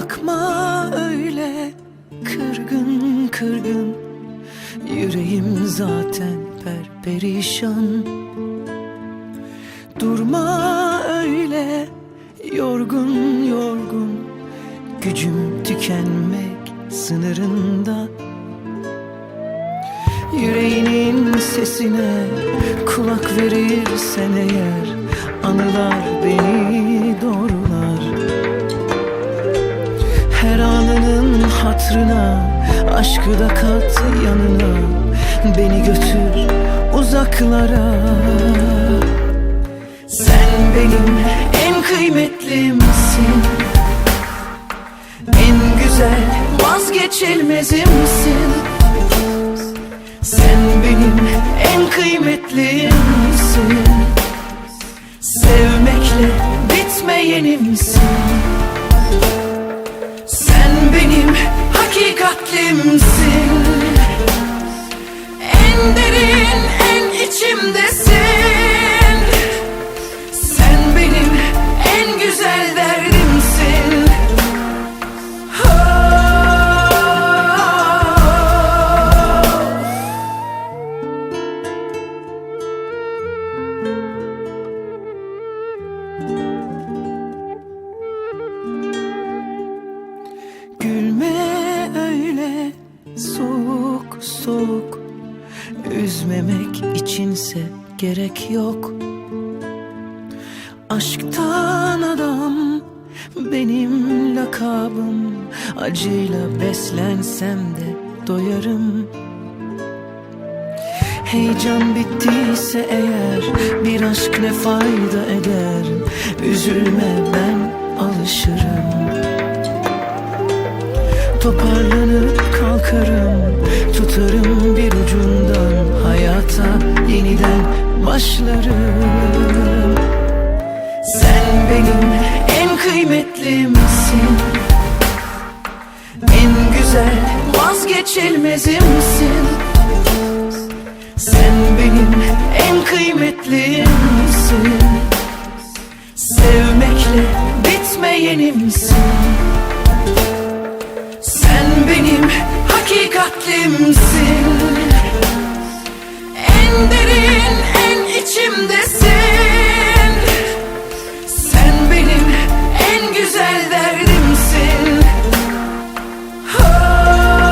Bakma öyle kırgın kırgın. Yüreğim zaten perperişan. Durma öyle yorgun yorgun. Gücüm tükenmek sınırında. Yüreğinin sesine kulak verirsen eğer Anılar beni doğru hatrına Aşkı da kat yanına. Beni götür uzaklara. Sen benim en kıymetlimsin En güzel vazgeçilmezimsin Sen benim en kıymetlimsin Sevmekle bitmeyenimsin Sen benim Gülme öyle soğuk soğuk. Üzmemek içinse gerek yok. Aşktan adam benim lakabım. Acıyla beslensem de doyarım. Heyecan bittiyse eğer bir aşk ne fayda eder Üzülme ben alışırım. Toparlanıp kalkarım Tutarım bir ucundan Hayata yeniden başlarım. Sen benim en kıymetlimsin. En güzel vazgeçilmezimsin. Sen benim en kıymetlimsin bitmeyenimsin sen benim hakikatlimsin. En derin en içimdesin